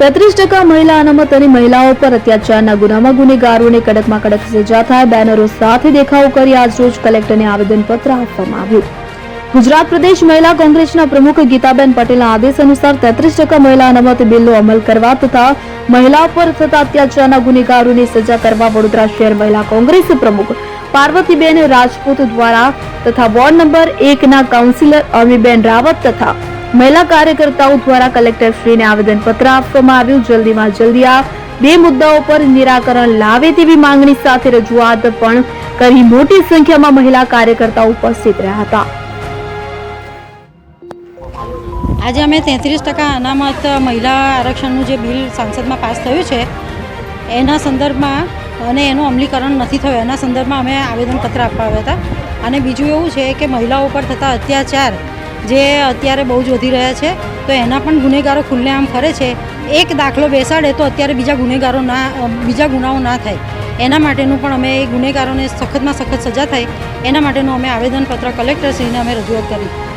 તેત્રીસ ટકા મહિલા અનામત અને મહિલાઓ પર અત્યાચારના ગુનામાં ગુનેગારોને કડકમાં કડક સજા થાય. બેનરો સાથે દેખાવો કરી આજરોજ કલેક્ટરને આવેદનપત્ર આપવામાં આવ્યું. ગુજરાત પ્રદેશ મહિલા કોંગ્રેસના પ્રમુખ ગીતાબેન પટેલના આદેશ અનુસાર તેત્રીસ ટકા મહિલા અનામત બિલનો અમલ કરવા તથા મહિલાઓ પર થતા અત્યાચારના ગુનેગારોને સજા કરવા વડોદરા શહેર મહિલા કોંગ્રેસ પ્રમુખ પાર્વતીબેન રાજપૂત દ્વારા તથા વોર્ડ નંબર એકના કાઉન્સિલર અમીબેન રાવત તથા મહિલા કાર્યકર્તાઓ દ્વારા કલેક્ટરશ્રીને આવેદનપત્ર આપવામાં આવ્યું. જલ્દીમાં જલ્દી આ બે મુદ્દાઓ પર નિરાકરણ લાવે તેવી માંગણી સાથે રજૂઆત પણ કરી. મોટી સંખ્યામાં મહિલા કાર્યકર્તાઓ ઉપસ્થિત રહ્યા હતા. આજે અમે તેત્રીસ ટકા અનામત મહિલા આરક્ષણનું જે બિલ સાંસદમાં પાસ થયું છે, એના સંદર્ભમાં અને એનું અમલીકરણ નથી થયું, એના સંદર્ભમાં અમે આવેદનપત્ર આપવા આવ્યા હતા. અને બીજું એવું છે કે મહિલાઓ પર થતા અત્યાચાર જે અત્યારે બહુ જ વધી રહ્યા છે, તો એના પણ ગુનેગારો ખુલ્લેઆમ ફરે છે. એક દાખલો બેસાડે તો અત્યારે બીજા ગુનેગારો ના, બીજા ગુનાઓ ના થાય. એના માટેનું પણ અમે ગુનેગારોને સખતમાં સખત સજા થાય. એના માટેનું અમે આવેદનપત્ર કલેક્ટરશ્રીને અમે રજૂઆત કરી.